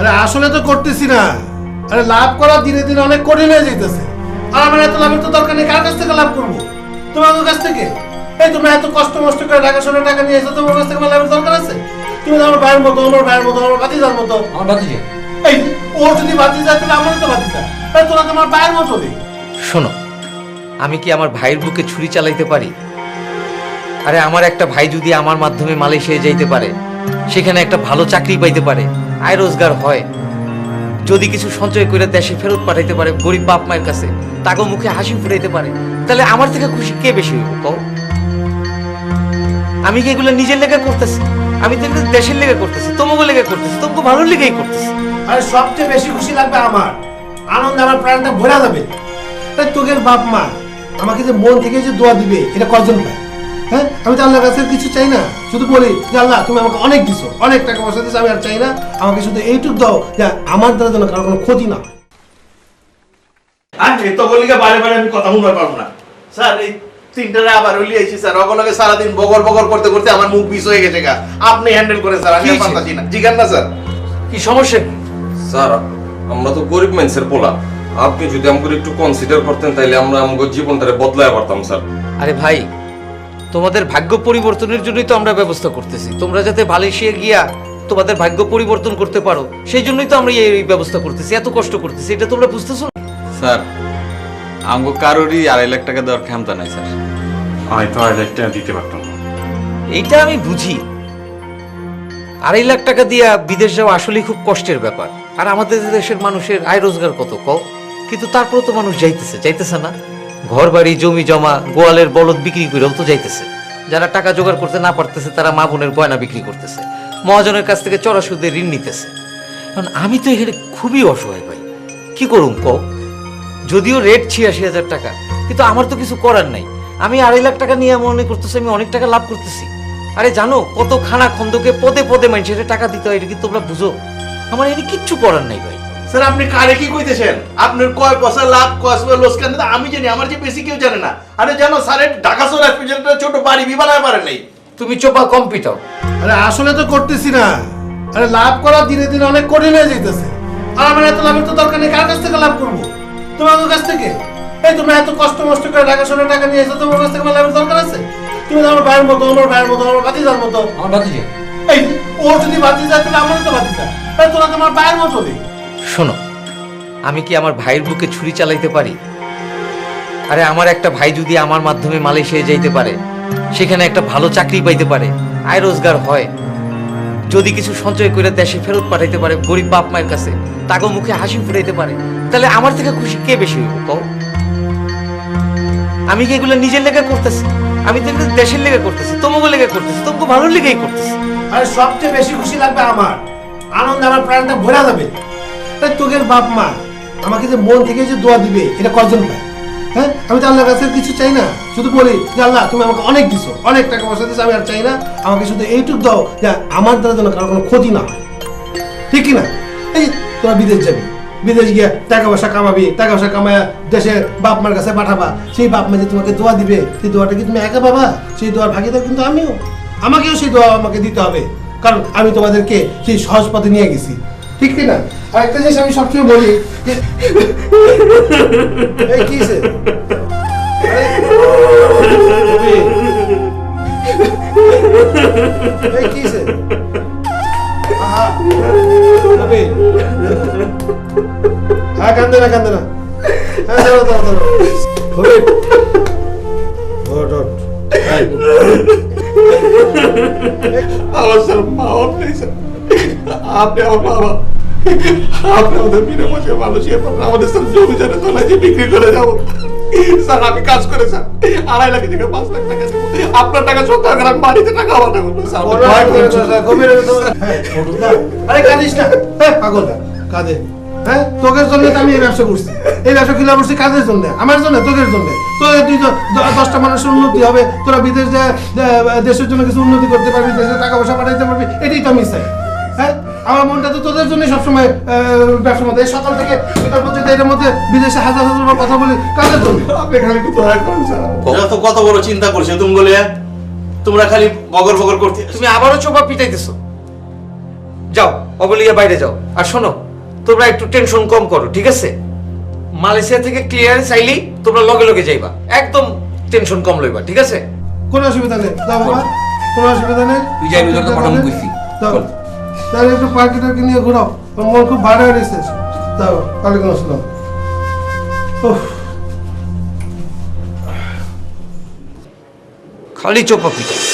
আরে আসলে তো করতেছি না। আরে লাভ করা দিনে দিনে অনেক কঠিন হয়ে যাইতেছে। আর আমার এত লাভের তো দরকার নেই কার কাছ থেকে লাভ করব? তোমার কাছ থেকে? এই তোমরা এত কষ্ট মষ্ট করে টাকা শোনা টাকা নিয়ে এসো তোমার কাছ থেকে লাভের দরকার আছে? তুমি তো আমার ভাইয়ের মতো আমার ভাইয়ের মতো আমার ভাতিজার মতো। আমার বাতিজে এই ওর যদি ভাতিজা তাহলে আমারও তো ভাতিজা। এই তোরা তোমার ভাইয়ের মতো নেই শোনো আমি কি আমার ভাইয়ের বুকে ছুরি চালাইতে পারি? আরে আমার একটা ভাই যদি আমার মাধ্যমে মালয়েশিয়ায় যাইতে পারে সেখানে একটা ভালো চাকরি পাইতে পারে। আয় রোজগার হয়। যদি কিছু সঞ্চয় করে দেশে ফেরত পাঠাইতে পারে গরিব বাপ মায়ের কাছে। তাকে মুখে হাসি ফুটাইতে পারে। তাহলে আমার থেকে খুশি কে বেশি হইব, কও? আমি কি এগুলো নিজের লেগে করতেছি? আমি তো দেশের লেগে করতেছি তোমাকে লেগে করতেছি তোমাকে ভালো লেগেই করতেছি। আরে সবচেয়ে বেশি খুশি লাগবে আমার। আনন্দ আমার প্রাণটা ভরা যাবে। তোদের বাপ মা আমাকে যে মন থেকে যে দোয়া দিবে, এটা কজন পায়? হ্যাঁ আমি তো আল্লাহর কাছে কিছু চাই না। শুধু বলি যে আল্লাহ তুমি আমাকে অনেক দিছো অনেক টাকা পয়সা দিছো আমি আর চাই না। আমাকে শুধু এইটুক দাও যে আমার দ্বারা যেন কারও কোনো ক্ষতি না আর এই তো বলিকে বারে বারে আমি কথা শুনতে পারব না। স্যার এই তিনটারে আবার আইছি স্যার। ওগুলোকে সারাদিন বগর বগর করতে করতে আমার মুখ বিষ হয়ে গেছে গা। আপনি হ্যান্ডেল করেন স্যার আমি? পারতাছি না। জিগান না স্যার। কি সমস্যা? স্যার আমরা তো গরিব মানুষের পোলা। আপনি যদি আমাকে একটু কনসিডার করতেন তাইলে আমরা আমাদের জীবনটারে বদলায় পারতাম স্যার। আরে ভাই তোমাদের ভাগ্য পরিবর্তনের জন্যই তো আমরা ব্যবস্থা করতেছি। তোমরা যাতে মালয়েশিয়া গিয়া তোমাদের ভাগ্য পরিবর্তন করতে পারো সেই জন্যই তো আমরা এই ব্যবস্থা করতেছি। এত কষ্ট করতেছি এটা তোমরা বুঝতেছো না? স্যার আমাকে কারোরই আড়াই লাখ টাকা দেওয়ার ক্ষমতা নাই স্যার। আমি তো আড়াই লাখ টাকা দিতে পারতাম না। এইটা আমি বুঝি। আড়াই লাখ টাকা দিয়া বিদেশ যাওয়া আসলেই খুব কষ্টের ব্যাপার। আর আমাদের দেশের মানুষের আয় রোজগার কত কও? কিন্তু তারপরে তো মানুষ যাইতেছে যাইতেছে না। ঘর বাড়ি জমি জমা, গোয়ালের বলদ বিক্রি করেও তো যাইতেছে। যারা টাকা জোগাড় করতে না পারতেছে, তারা মা বোনের গয়না বিক্রি করতেছে। মহাজনের কাছ থেকে চড়া সুদে ঋণ নিতেছে। কারণ আমি তো এখানে খুবই অসহায় ভাই। কি করুম কও? যদিও রেট ছিয়াশি হাজার টাকা, কিন্তু আমার তো কিছু করার নাই। আমি আড়াই লাখ টাকা নিয়ে মনে করতেছি, আমি অনেক টাকা লাভ করতেছি। আরে জানো, কত খানা খন্দকে পদে পদে মানুষের টাকা দিতে হয়, এটা কি তোমরা বুঝো? আমার এখানে কিচ্ছু করার নাই ভাই। স্যার আপনি কারে কি কইতেছেন? আপনার কয় পয়সা লাভ কয় পয়সা লোসকান আমি জানি আমার যে বেশি কেউ জানে না। আরে জানো স্যারের ঢাকা শহর হসপিটালটা ছোট বাড়ি বিবানায় পারে নাই। তুমি চোপা কম্পিউটার আরে আসলে তো করতেছি না। আরে লাভ করা দিনে দিনে অনেক কঠিন হয়ে যাইতেছে। আর আমার এত লাভের তো দরকার নেই কার কাছ থেকে লাভ করব? তোমার কাছ থেকে? এই তোমরা এত কষ্ট মষ্ট করে টাকা শোনা টাকা নিয়ে এসো তোমার কাছ থেকে আমার লাভের দরকার আছে? তুমি আমার ভাইয়ের মতো আমার ভাইয়ের মতো আমার ভাতিজার মতো। আমার বাতিজে এই ও যদি ভাতিজা তাহলে আমারও তো ভাতিজা। তোরা তোমার ভাইয়ের মতো নেই শোনো, আমি কি আমার ভাইয়ের বুকে ছুরি চালাইতে পারি? আরে আমার একটা ভাই যদি আমার মাধ্যমে মালয়েশিয়ায় যাইতে পারে, সেখানে একটা ভালো চাকরি পাইতে পারে, আয় রোজগার হয়। যদি কিছু সঞ্চয় করে দেশে ফেরত পাঠাইতে পারে গরিব বাপ মায়ের কাছে তাকে মুখে হাসি ফুটাইতে পারে, তাহলে আমার থেকে খুশি কে বেশি হইব, কও? আমি কি এগুলো নিজের লেগে করতেছি? আমি তো দেশের লেগে করতেছি তোমাকে লেগে করতেছি তোমাকে ভালো লেগেই করতেছি। আরে সবচেয়ে বেশি খুশি লাগবে আমার। আনন্দ আমার প্রাণটা ভরা যাবে। এই তোদের বাপ মা। আমাকে যে মন থেকে যে দোয়া দিবে, এটা কজন পায়? হ্যাঁ? আমি তো আল্লাহর কাছে কিছু চাই না। শুধু বলি যে, আল্লাহ, তুমি আমাকে অনেক দিছো, অনেক টাকা পয়সা দিছো, আমি আর চাই না। আমাকে শুধু এইটুক দাও যে আমার দ্বারা যেন কারও কোনো ক্ষতি না হয়। ঠিক কি না এই তোরা বিদেশ যাবি। বিদেশ গিয়ে টাকা পয়সা কামাবি, টাকা পয়সা কামায় দেশে বাপ মার কাছে পাঠাবা। সেই বাপ মা যে তোমাকে দোয়া দিবে, সেই দোয়াটা কি তুমি একা পাবা? সেই দোয়ার ভাগিদার কিন্তু আমিও। আমাকেও সেই দোয়া আমাকে দিতে হবে। কারণ আমি তোমাদেরকে সেই সহজ পথে নিয়ে গেছি। ঠিক কি না আর একটা জিনিস আমি সবসময় বলি? হ্যাঁ কান্দে না কান্দে না। হ্যাঁ মা স্যার আপনি আমার বাবা আপনি আমাদের বিনা পয়সা মানুষের আমাদের স্যার জমি জানে তোলা যে বিক্রি করে যাব স্যার আমি কাজ করে স্যার আড়াই লাখ থেকে পাঁচ লাখ টাকা দেবো। আপনার টাকা সত্তর গ্রাম বাড়িতে টাকা আমার টাকা স্যার বড় ভয় করে করছেন। কথা, গভীরে কথা। হ্যাঁ, ওঠো আরে কাঁদিস না। হ্যাঁ পাগল কাঁদে। হ্যাঁ তোকের জন্য আমি এই ব্যবসা করছি। এই ব্যবসা কিনা করছি কাজের জন্য? আমার জন্য তোকের জন্য। তোদের দ- দশটা মানুষের উন্নতি হবে। তোরা বিদেশ দেশের জন্য কিছু উন্নতি করতে পারবি দেশে টাকা পয়সা পাঠাইতে পারবি এটাই তো আমি চাই। আমার মনটা তো তোদের জন্য সবসময় ব্যবসার মধ্যে। সকাল থেকে পর্যন্ত এটার মধ্যে বিদেশে হাজার হাজার কথা বলি। কাজের জন্য? তো কত বড় চিন্তা করছে তুমি বলে হ্যাঁ? তোমরা খালি বগর বগর করতে তুমি আবারও চোপা পিটাইতেছো। যাও অবলিয়া বাইরে যাও। আর শোনো তোমরা একটু টেনশন কম করো ঠিক আছে? মালয়েশিয়া থেকে ক্লিয়ার চাইলেই তোমরা লগে লগে যাইবা। একদম টেনশন কম লইবা ঠিক আছে? কোনো অসুবিধা নেই। কোনো অসুবিধা নেই। তুই কথা তাহলে একটু পাখি টাকি নিয়ে ঘোরাও মন খুব ভাড়া রয়েছে তাও ওয়ালাইকুম আসসালাম খালি চোপা পিঠা